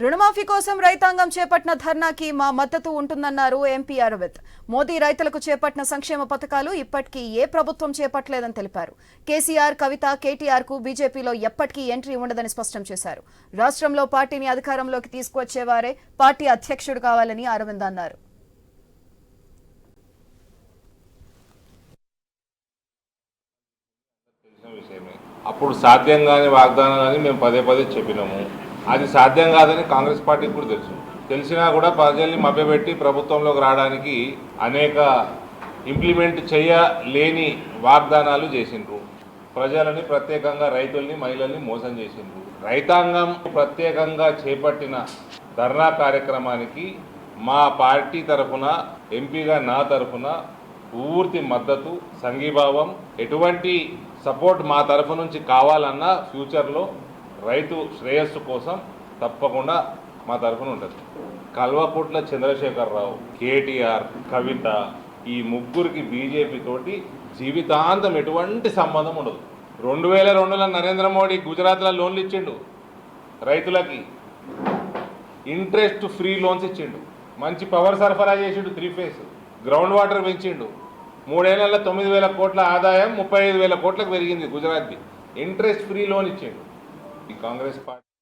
రుణమాఫీ కోసం రైతాంగం చేపట్టిన ధర్నాకి మా మద్దతు ఉంటుందన్నారు ఎంపీ అరవిత్ మోదీ రైతులకు చేపట్టిన సంక్షేమ పథకాలు ఇప్పటికీ ఏ ప్రభుత్వం చేపట్టలేదని తెలిపారు. కేసీఆర్ కవిత కేటీఆర్కు బీజేపీలో ఎప్పటికీ ఎంట్రీ ఉండదని స్పష్టం చేశారు. రాష్ట్రంలో పార్టీని అధికారంలోకి తీసుకువచ్చేవారే పార్టీ అధ్యక్షుడు కావాలని అరవింద్ అన్నారు. అప్పుడు సాధ్యం కాని వాగ్దానం కానీ మేము పదే పదే చెప్పినాము. అది సాధ్యం కాదని కాంగ్రెస్ పార్టీకి కూడా తెలుసు. తెలిసినా కూడా ప్రజల్ని మభ్యపెట్టి ప్రభుత్వంలోకి రావడానికి అనేక ఇంప్లిమెంట్ చేయలేని వాగ్దానాలు చేసిండ్రు. ప్రజలని ప్రత్యేకంగా రైతుల్ని మహిళల్ని మోసం చేసిండ్రు. రైతాంగం ప్రత్యేకంగా చేపట్టిన ధర్నా కార్యక్రమానికి మా పార్టీ తరఫున ఎంపీగా నా తరఫున పూర్తి మద్దతు సంఘీభావం ఎటువంటి సపోర్ట్ మా తరఫు నుంచి కావాలన్నా ఫ్యూచర్లో రైతు శ్రేయస్సు కోసం తప్పకుండా మా తరఫున ఉంటుంది. కల్వకుట్ల చంద్రశేఖరరావు కేటీఆర్ కవిత ఈ ముగ్గురికి బీజేపీ తోటి జీవితాంతం ఎటువంటి సంబంధం ఉండదు. రెండు వేల రెండులో నరేంద్ర మోడీ గుజరాత్లో లోన్లు ఇచ్చిండు. రైతులకి ఇంట్రెస్ట్ ఫ్రీ లోన్స్ ఇచ్చిండు. మంచి పవర్ సరఫరా చేసిండు త్రీ ఫేస్. గ్రౌండ్ వాటర్ పెంచిండు. మూడేళ్ళలో తొమ్మిది వేల కోట్ల ఆదాయం ముప్పై ఐదు వేల కోట్లకు పెరిగింది గుజరాత్ది ఇంట్రెస్ట్ ఫ్రీ లోన్ ఇచ్చిండు. ఈ కాంగ్రెస్ పార్టీ